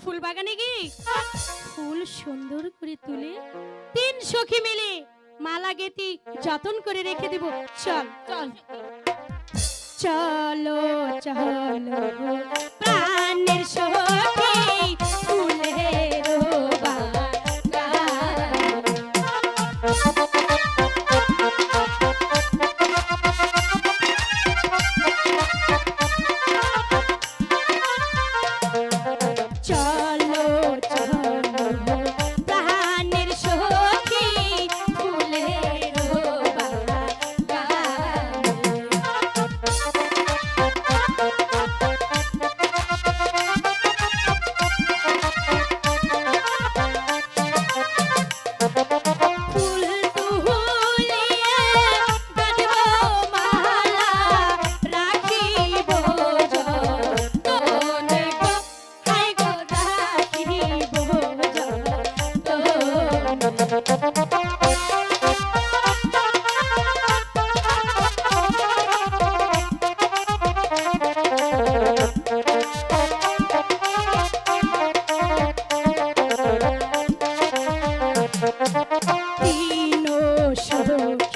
ফুল বাগানে গিয়ে ফুল সুন্দর করে তুলে তিন সখী মিলে মালা গেতি যতন করে রেখে দেব। চল চল। চলো চলো প্রাণের সখী।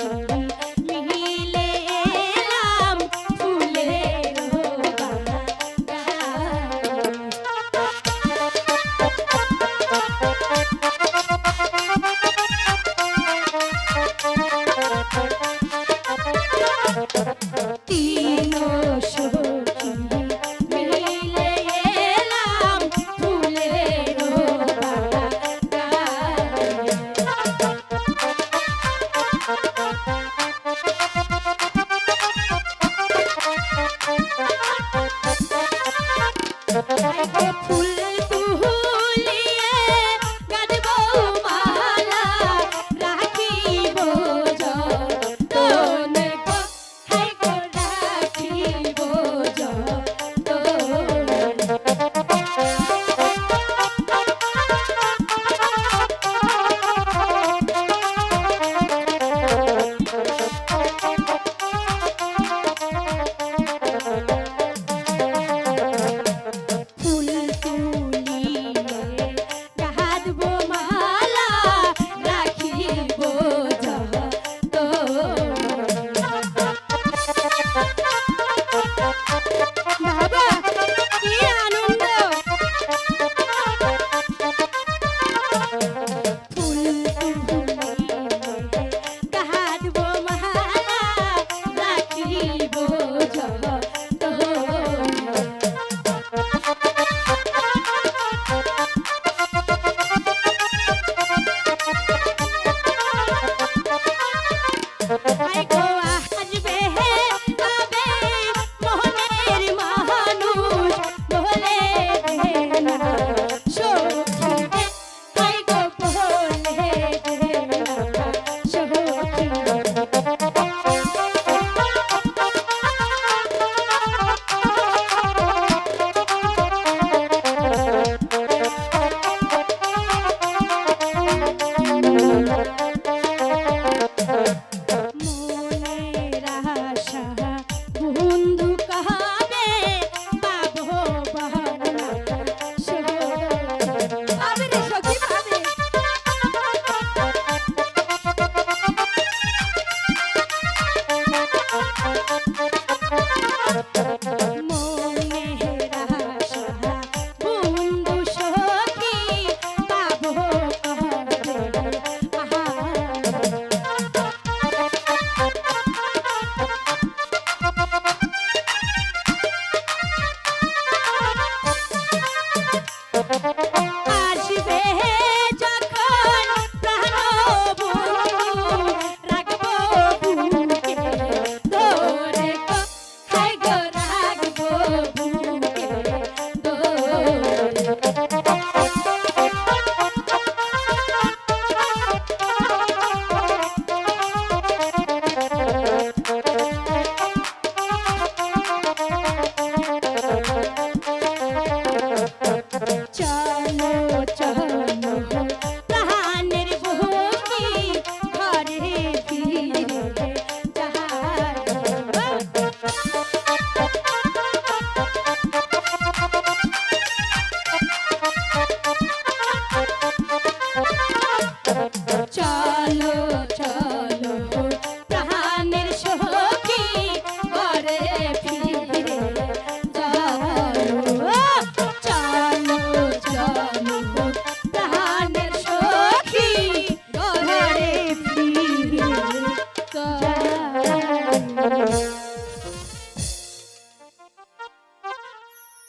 Música Oh,